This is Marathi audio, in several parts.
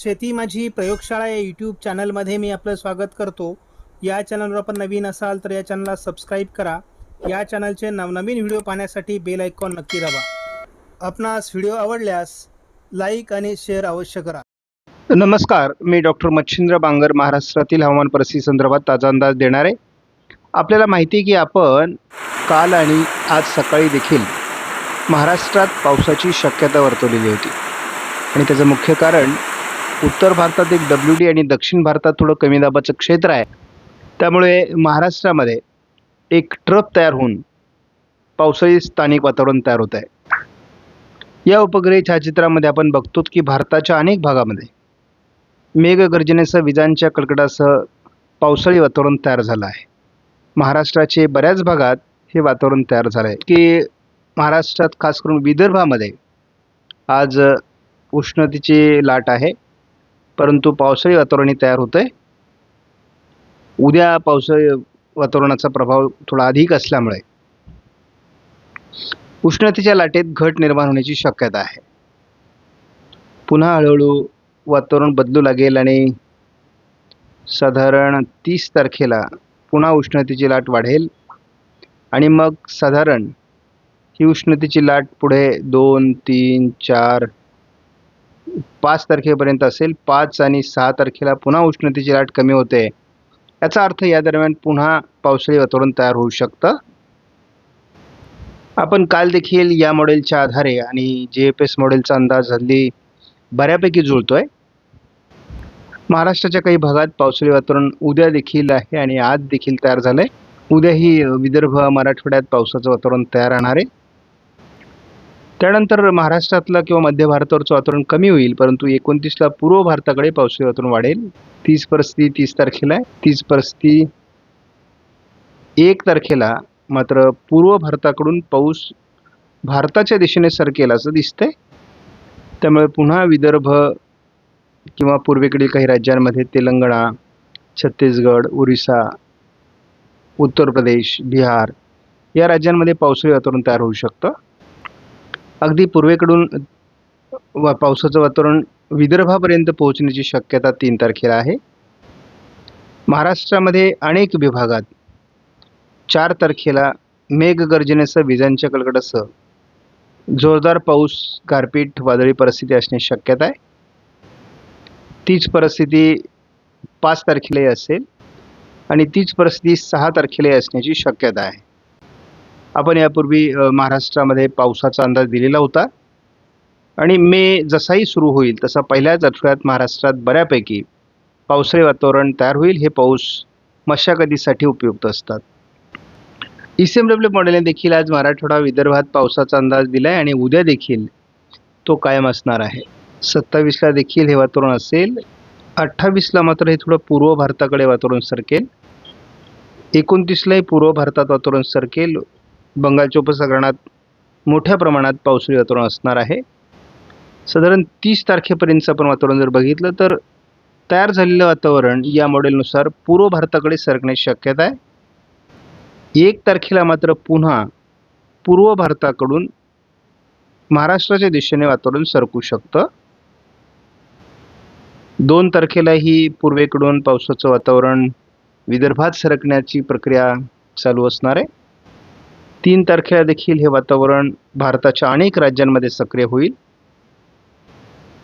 शेती माझी प्रयोगशाळा या यूट्यूब चॅनलमध्ये मी आपलं स्वागत करतो. या चॅनलवर आपण नवीन असाल तर या चॅनलला सबस्क्राईब करा. या चॅनलचे नवनवीन व्हिडिओ पाहण्यासाठी बेल आयकॉन नक्की दाबा. आपणास व्हिडिओ आवडल्यास लाईक आणि शेअर अवश्य करा. नमस्कार मी डॉक्टर मच्छिंद्र बांगर महाराष्ट्रातील हवामान परिस्थिती संदर्भात ताजा अंदाज देणार. आहे आपल्याला माहिती आहे की आपण काल आणि आज सकाळी देखील महाराष्ट्रात पावसाची शक्यता वर्तवलेली होती. आणि त्याचं मुख्य कारण उत्तर भारतात एक डब्ल्यू डी आणि दक्षिण भारतात थोडं कमी दाबाचं क्षेत्र आहे. त्यामुळे महाराष्ट्रामध्ये एक ट्रप तयार होऊन पावसाळी स्थानिक वातावरण तयार होत आहे. या उपग्रही छायाचित्रामध्ये आपण बघतो की भारताच्या अनेक भागामध्ये मेघगर्जनेसह विजांच्या कडकडासह पावसाळी वातावरण तयार झालं आहे. महाराष्ट्राचे बऱ्याच भागात हे वातावरण तयार झालं आहे की महाराष्ट्रात खास करून विदर्भामध्ये आज उष्णतेची लाट आहे. परंतु पावसाळी वातावरण तयार होतं आहे उद्या पावसाळी वातावरणाचा प्रभाव थोडा अधिक असल्यामुळे उष्णतेच्या लाटेत घट निर्माण होण्याची शक्यता आहे. पुन्हा हळूहळू वातावरण बदलू लागेल आणि साधारण तीस तारखेला पुन्हा उष्णतेची लाट वाढेल आणि मग साधारण ही उष्णतेची लाट पुढे दोन तीन चार पाच तारखेपर्यंत असेल. पाच आणि सहा तारखेला पुन्हा उष्णतेची लाट कमी होते. याचा अर्थ या दरम्यान पुन्हा पावसाळी वातावरण तयार होऊ शकतं. आपण काल देखील या मॉडेलच्या आधारे आणि जे एफ एस मॉडेलचा अंदाज हल्ली बऱ्यापैकी जुळतोय. महाराष्ट्राच्या काही भागात पावसाळी वातावरण उद्या देखील आहे आणि आज देखील तयार झालंय. उद्याही विदर्भ मराठवाड्यात पावसाचं वातावरण तयार राहणार आहे. त्यानंतर महाराष्ट्रातलं किंवा मध्य भारतावरचं वातावरण कमी होईल परंतु एकोणतीसला पूर्व भारताकडे पावसाळी वातावरण वाढेल. तीस परिस्थिती तीस तारखेला आहे. तीस परिस्थिती एक तारखेला मात्र पूर्व भारताकडून पाऊस भारताच्या दिशेने सरकेल असं दिसतंय. त्यामुळे पुन्हा विदर्भ किंवा पूर्वेकडील काही राज्यांमध्ये तेलंगणा छत्तीसगड ओरिसा उत्तर प्रदेश बिहार या राज्यांमध्ये पावसाळी वातावरण तयार होऊ शकतं. अगदी पूर्वेकडून वा पावसाचं वातावरण विदर्भापर्यंत पोहोचण्याची शक्यता तीन तारखेला आहे. महाराष्ट्रामध्ये अनेक विभागात चार तारखेला मेघगर्जनेसह विजांच्या कडकडासह जोरदार पाऊस गारपीट वादळी परिस्थिती असण्याची शक्यता आहे. तीच परिस्थिती पाच तारखेलाही असेल आणि तीच परिस्थिती सहा तारखेलाही असण्याची शक्यता आहे. आपण यापूर्वी महाराष्ट्रामध्ये पावसाचा अंदाज दिलेला होता. आणि मे जसाही सुरू होईल तसा पहिल्याच आठवड्यात महाराष्ट्रात बऱ्यापैकी पावसाळी वातावरण तयार होईल. हे पाऊस मशागतीसाठी उपयुक्त असतात. ई सी एम डब्ल्यू मॉडेलने देखील आज मराठवाडा विदर्भात पावसाचा अंदाज दिला आहे आणि उद्या देखील तो कायम असणार आहे. सत्तावीसला देखील हे वातावरण असेल. अठ्ठावीसला मात्र हे थोडं पूर्व भारताकडे वातावरण सरकेल. एकोणतीसलाही पूर्व भारतात वातावरण सरकेल. बंगालच्या उपसागरात मोठ्या प्रमाणात पावसाळी वातावरण असणार आहे. साधारण तीस तारखेपर्यंतचं आपण वातावरण जर बघितलं तर तयार झालेलं वातावरण या मॉडेलनुसार पूर्व भारताकडे सरकण्याची शक्यता आहे. एक तारखेला मात्र पुन्हा पूर्व भारताकडून महाराष्ट्राच्या दिशेने वातावरण सरकू शकतं. दोन तारखेलाही पूर्वेकडून पावसाचं वातावरण विदर्भात सरकण्याची प्रक्रिया चालू असणार आहे. तीन तारखेला देखील हे वातावरण भारताच्या अनेक राज्यांमध्ये सक्रिय होईल.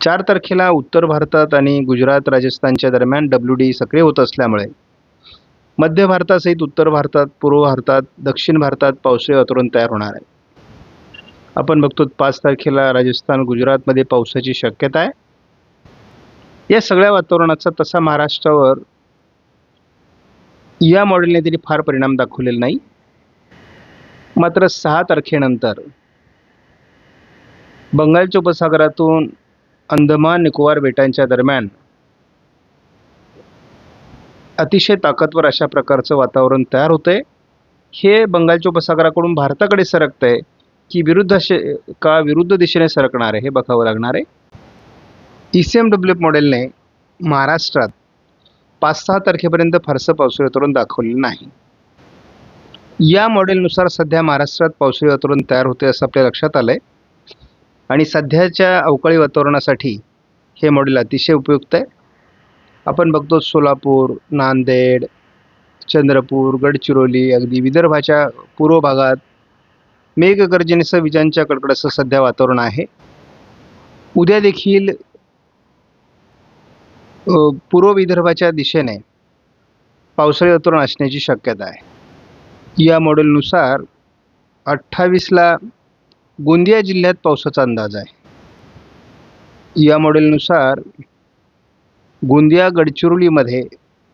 चार तारखेला उत्तर भारतात आणि गुजरात राजस्थानच्या दरम्यान डब्ल्यू डी सक्रिय होत असल्यामुळे मध्य भारतासहित उत्तर भारतात पूर्व भारतात दक्षिण भारतात पावसाळी वातावरण तयार होणार आहे. आपण बघतो पाच तारखेला राजस्थान गुजरातमध्ये पावसाची शक्यता आहे. या सगळ्या वातावरणाचा तसा महाराष्ट्रावर या मॉडेलने तरी फार परिणाम दाखवलेला नाही. मात्र सहा तारखेनंतर बंगालच्या उपसागरातून अंदमान निकोबार बेटांच्या दरम्यान अतिशय ताकदवर अशा प्रकारचं वातावरण तयार होतंय. हे बंगालच्या उपसागराकडून भारताकडे सरकतंय की विरुद्ध असे का विरुद्ध दिशेने सरकणार आहे हे बघावं लागणार आहे. ई सी एम डब्ल्यू मॉडेलने महाराष्ट्रात पाच सहा तारखेपर्यंत फारसं पावसाळी तरुण दाखवलेलं नाही. या मॉडेलनुसार सध्या महाराष्ट्रात पावसाळी वातावरण तयार होते असं आपल्या लक्षात आलं आहे आणि सध्याच्या अवकाळी वातावरणासाठी हे मॉडेल अतिशय उपयुक्त आहे. आपण बघतो सोलापूर नांदेड चंद्रपूर गडचिरोली अगदी विदर्भाच्या पूर्व भागात मेघगर्जनेसह विजांच्या कडकडाचं सध्या वातावरण आहे. उद्या देखील पूर्व विदर्भाच्या दिशेने पावसाळी वातावरण असण्याची शक्यता आहे. या मॉडेलनुसार अठ्ठावीसला गोंदिया जिल्ह्यात पावसाचा अंदाज आहे. या मॉडेलनुसार गोंदिया गडचिरोलीमध्ये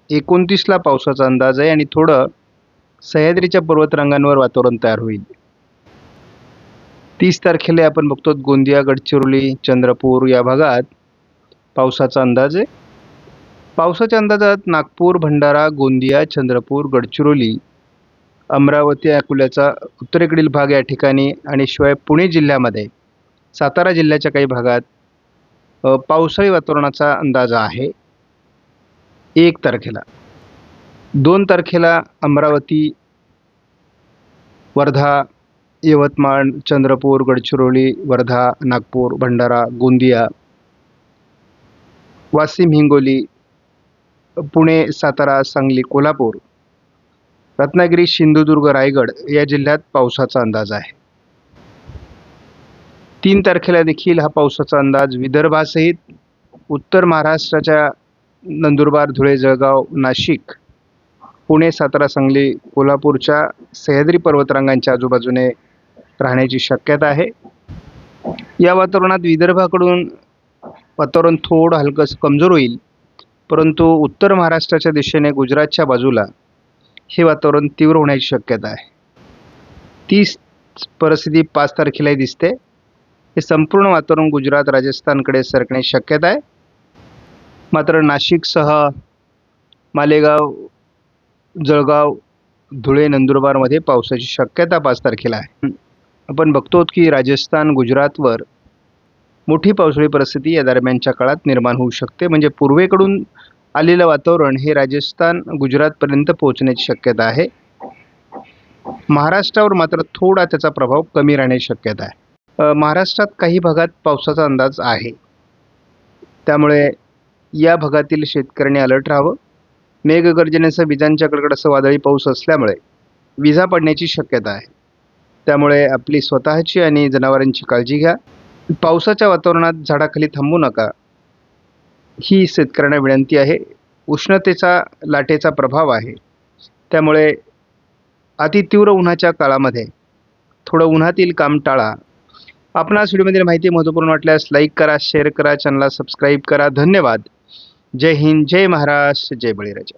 एकोणतीसला पावसाचा अंदाज आहे आणि थोडं सह्याद्रीच्या पर्वतरांगांवर वातावरण तयार होईल. तीस तारखेला आपण बघतो गोंदिया गडचिरोली चंद्रपूर या भागात पावसाचा अंदाज आहे. पावसाच्या अंदाजात नागपूर भंडारा गोंदिया चंद्रपूर गडचिरोली अमरावती अकोल्याचा उत्तरेकडील भाग या ठिकाणी आणि शिवाय पुणे जिल्ह्यामध्ये सातारा जिल्ह्याच्या काही भागात पावसाळी वातावरणाचा अंदाज आहे. एक तारखेला. दोन तारखेला अमरावती वर्धा यवतमाळ चंद्रपूर गडचिरोली वर्धा नागपूर भंडारा गोंदिया वाशिम हिंगोली पुणे सातारा सांगली कोल्हापूर रत्नागिरी सिंधुदुर्ग रायगड या जिल्ह्यात पावसाचा अंदाज आहे. तीन तारखेला देखील हा पावसाचा अंदाज विदर्भासहित. उत्तर महाराष्ट्राच्या नंदुरबार धुळे जळगाव नाशिक पुणे सातारा सांगली कोल्हापूरच्या सह्याद्री पर्वतरांगांच्या आजूबाजूने राहण्याची शक्यता आहे. या वातावरणात विदर्भाकडून वातावरण थोडं हलकंसं कमजोर होईल. परंतु उत्तर महाराष्ट्राच्या दिशेने गुजरातच्या बाजूला हे वातावरण तीव्र होण्याची शक्यता आहे. तीच परिस्थिती पाच तारखेलाही दिसते. हे संपूर्ण वातावरण गुजरात राजस्थानकडे सरकण्याची शक्यता आहे. मात्र नाशिकसह मालेगाव जळगाव धुळे नंदुरबारमध्ये पावसाची शक्यता पाच तारखेला आहे. आपण बघतो की राजस्थान गुजरातवर मोठी पावसाळी परिस्थिती या दरम्यानच्या काळात निर्माण होऊ शकते. म्हणजे पूर्वेकडून आलेलं वातावरण हे राजस्थान गुजरातपर्यंत पोहोचण्याची शक्यता आहे. महाराष्ट्रावर मात्र थोडा त्याचा प्रभाव कमी राहण्याची शक्यता आहे. महाराष्ट्रात काही भागात पावसाचा अंदाज आहे. त्यामुळे या भागातील शेतकऱ्यांनी अलर्ट राहावं. मेघगर्जनेसह विजांच्या कडकडासह वादळी पाऊस असल्यामुळे विजा पडण्याची शक्यता आहे. त्यामुळे आपली स्वतःची आणि जनावरांची काळजी घ्या. पावसाच्या वातावरणात झाडाखाली थांबू नका. ही शेतकऱ्यांना विनंती आहे. उष्णतेचा लाटेचा प्रभाव आहे. त्यामुळे अतितीव्र उन्हाच्या काळामध्ये थोडं उन्हातील काम टाळा. आपणास व्हिडिओमधील माहिती महत्त्वपूर्ण वाटल्यास लाईक करा शेअर करा चॅनलला सबस्क्राईब करा. धन्यवाद. जय हिंद जय महाराष्ट्र जय बळीराजा.